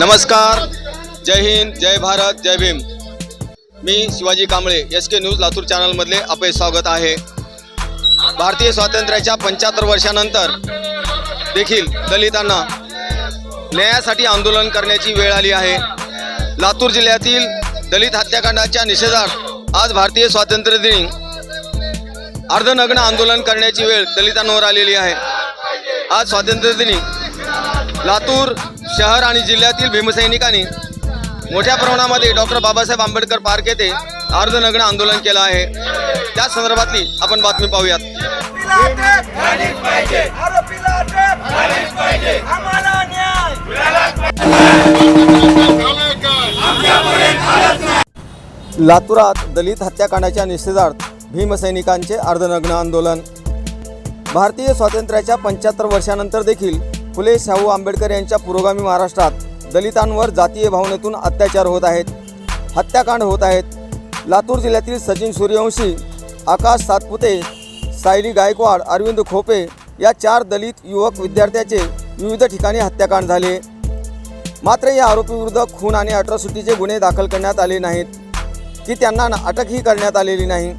नमस्कार. जय हिंद जय भारत जय भीम. मी Shivaji Kamble S K news Latur चॅनलमधले आपले स्वागत आहे. भारतीय स्वातंत्र्याच्या पंच्याहत्तर वर्षानंतर देखील दलितांना न्यायासाठी आंदोलन करण्याची वेळ आली आहे. लातूर जिल्ह्यातील दलित हत्याकांडाच्या निषेधार्थ आज भारतीय स्वातंत्र्य दिनी अर्धनग्न आंदोलन करण्याची वेळ दलितांवर आलेली आहे. आज स्वातंत्र्य दिनी लातूर शहर आणि जिल्ह्यातील भीमसैनिकांनी मोठ्या प्रमाणामध्ये डॉक्टर बाबासाहेब आंबेडकर पार्क येथे अर्धनग्न आंदोलन केलं आहे. त्या संदर्भातली आपण बातमी पाहूयात. लातूरात दलित हत्याकांडाच्या निषेधार्थ भीमसैनिकांचे अर्धनग्न आंदोलन. भारतीय स्वातंत्र्याच्या पंच्याहत्तर वर्षानंतर देखील फुले शाहू आंबेडकर यांच्या पुरोगामी महाराष्ट्रात दलितांवर जातीय भावनेतून अत्याचार होत आहेत हत्याकांड होत आहेत. लातूर जिल्ह्यातील सचिन सूर्यवंशी आकाश सातपुते सायली गायकवाड अरविंद खोपे या चार दलित युवक विद्यार्थ्याचे विविध ठिकाणी हत्याकांड झाले. मात्र या आरोपीविरुद्ध खून आणि अट्रॉसिटीचे गुन्हे दाखल करण्यात आले नाहीत की त्यांना अटकही करण्यात आलेली नाही.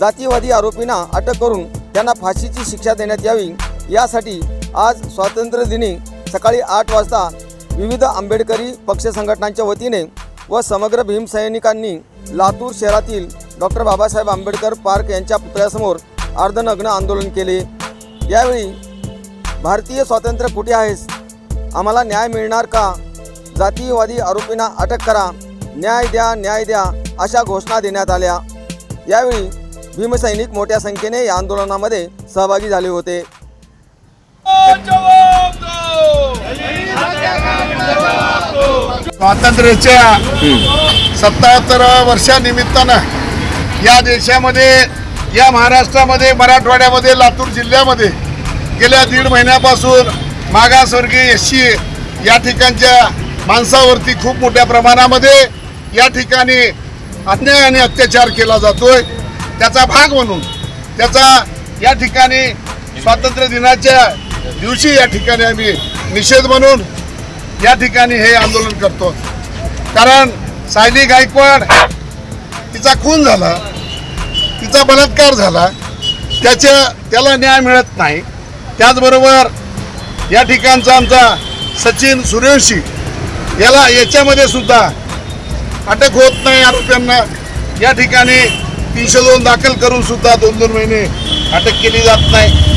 जातीयवादी आरोपींना अटक करून त्यांना फाशीची शिक्षा देण्यात यावी यासाठी आज स्वातंत्र्यदिनी सकाळी आठ वाजता विविध आंबेडकरी पक्ष संघटनांच्या वतीने व समग्र भीमसैनिकांनी लातूर शहरातील डॉक्टर बाबासाहेब आंबेडकर पार्क यांच्या पुतळ्यासमोर अर्धनग्न आंदोलन केले. यावेळी भारतीय स्वातंत्र्य कुठे आहेस? आम्हाला न्याय मिळणार का? जातीयवादी आरोपींना अटक करा. न्याय द्या न्याय द्या अशा घोषणा देण्यात आल्या. यावेळी भीमसैनिक मोठ्या संख्येने या आंदोलनामध्ये सहभागी झाले होते. स्वातंत्र्याच्या सत्याहत्तर वर्षानिमित्तानं या देशामध्ये या महाराष्ट्रामध्ये मराठवाड्यामध्ये लातूर जिल्ह्यामध्ये गेल्या दीड महिन्यापासून मागासवर्गीय एस सी या ठिकाणच्या माणसावरती खूप मोठ्या प्रमाणामध्ये या ठिकाणी अन्याय आणि अत्याचार केला जातोय. त्याचा भाग म्हणून त्याचा या ठिकाणी स्वातंत्र्य दिनाच्या दिवशी या ठिकाणी आम्ही निषेध म्हणून या ठिकाणी हे आंदोलन करतो. कारण सायली गायकवाड तिचा खून झाला तिचा बलात्कार झाला त्याच्या त्याला न्याय मिळत नाही. त्याचबरोबर या ठिकाणचा आमचा सचिन सूर्यवंशी याला याच्यामध्ये सुद्धा अटक होत नाही आरोपींना. या ठिकाणी तीनशे दोन दाखल करून सुद्धा दोन दोन महिने अटक केली जात नाही.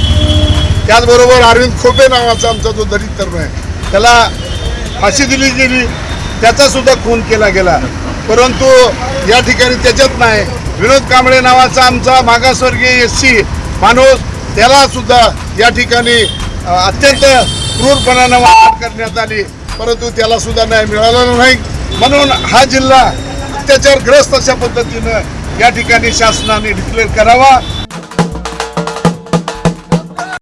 त्याचबरोबर अरविंद खोपे नावाचा आमचा जो दलित तरुण आहे त्याला फाशी दिली गेली. त्याचासुद्धा खून केला गेला. परंतु या ठिकाणी त्याच्यात नाही. विनोद कांबळे नावाचा आमचा मागासवर्गीय एस सी माणूस त्यालासुद्धा या ठिकाणी अत्यंत क्रूरपणानं वापर करण्यात आली. परंतु त्यालासुद्धा न्याय मिळाला नाही. म्हणून हा जिल्हा अत्याचारग्रस्त अशा पद्धतीनं या ठिकाणी शासनाने डिक्लेअर करावा.